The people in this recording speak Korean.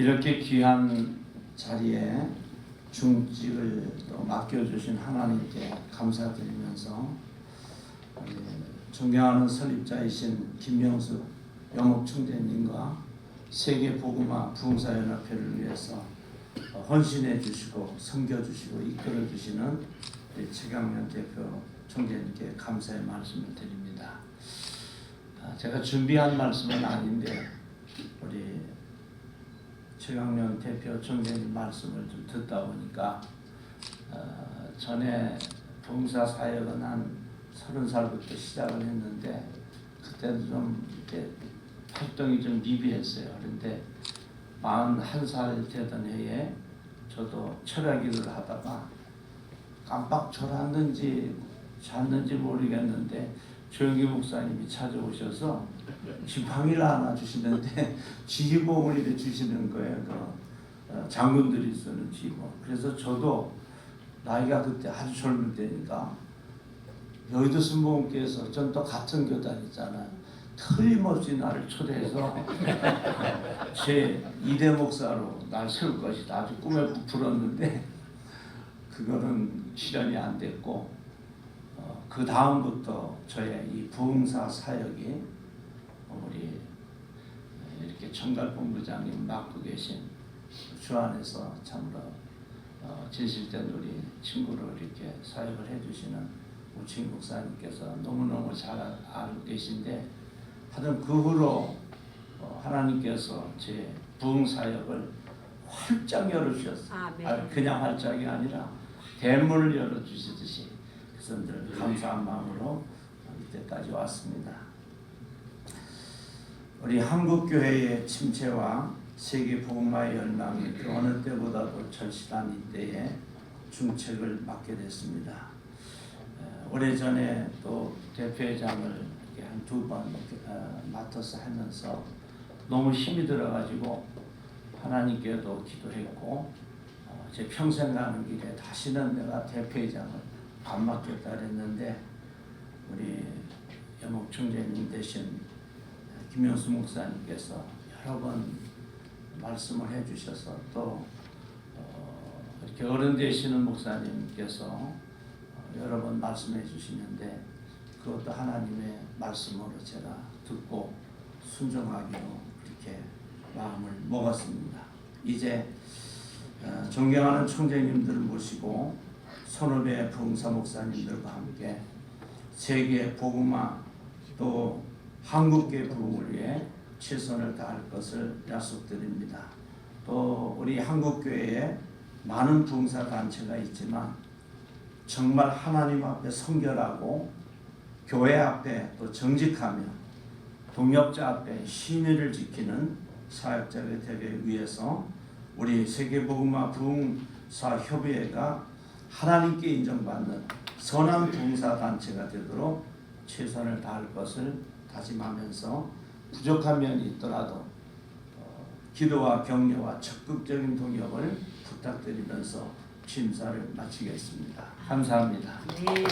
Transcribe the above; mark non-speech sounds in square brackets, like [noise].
이렇게 귀한 자리에 중직을 또 맡겨주신 하나님께 감사드리면서 우리 존경하는 설립자이신 김명수 영업총재님과 세계 복음화 부흥사연합회를 위해서 헌신해 주시고 섬겨 주시고 이끌어 주시는 최강현 대표 총재님께 감사의 말씀을 드립니다. 아, 제가 준비한 말씀은 아닌데 최강련 대표 총재님 말씀을 좀 듣다 보니까 어, 전에 봉사 사역은 한 서른 살부터 시작을 했는데 그때도 좀 이렇게 활동이 좀 미비했어요. 그런데 41살 되던 해에 저도 철학 일을 하다가 깜빡 졸았는지 잤는지 모르겠는데 조영기 목사님이 찾아오셔서 지팡이를 하나 주시는데 [laughs] 지휘봉을 이렇게 주시는 거예요. 그 어, 장군들이 쓰는 지휘봉. 그래서 저도 나이가 그때 아주 젊을 때니까 여의도 순복음교에서 전 또 같은 교단 있잖아요. 틀림없이 나를 초대해서 [laughs] 제 이대 목사로 날 세울 것이다. 아주 꿈에 부풀었는데 그거는 실현이 안 됐고 어, 그 다음부터 저의 이 부흥사 사역이 우리 이렇게 청갈본부장님 맡고 계신 주 안에서 참으로 어, 진실된 우리 친구를 이렇게 사역을 해주시는 우칭 목사님께서 너무너무 잘 알고 계신데 하여튼 그 후로 어, 하나님께서 제 부흥 사역을 활짝 열어주셨어요. 아, 그냥 활짝이 아니라 대문을 열어주시듯이 늘 감사한 마음으로 이때까지 왔습니다. 우리 한국 교회의 침체와 세계 복음화의 열망이 그 어느 때보다도 절실한 이때에 중책을 맡게 됐습니다. 에, 오래전에 또 대표회장을 한 두번 어, 맡아서 하면서 너무 힘이 들어가지고 하나님께도 기도했고 어, 제 평생 가는 길에 다시는 내가 대표회장을 안 맡겠다 그랬는데 우리 영목 총재님 대신 김영수 목사님께서 여러 번 말씀을 해주셔서 또 어, 이렇게 어른 되시는 목사님께서 어, 여러 번 말씀해 주시는데 그것도 하나님의 말씀으로 제가 듣고 순종하기로 이렇게 마음을 먹었습니다. 이제 어, 존경하는 총재님들을 모시고 선후배 부흥사 목사님들과 함께 세계 복음화 또 한국계 부흥을 위해 최선을 다할 것을 약속드립니다. 또 우리 한국교회에 많은 부흥사 단체가 있지만 정말 하나님 앞에 성결하고 교회 앞에 또 정직하며 동역자 앞에 신의를 지키는 사역자가 되기 위해서 우리 세계복음화 부흥사 협의회가 하나님께 인정받는 선한 부흥사 단체가 되도록 최선을 다할 것을 다짐하면서 부족한 면이 있더라도 어, 기도와 격려와 적극적인 동역을 부탁드리면서 심사를 마치겠습니다. 감사합니다. 네.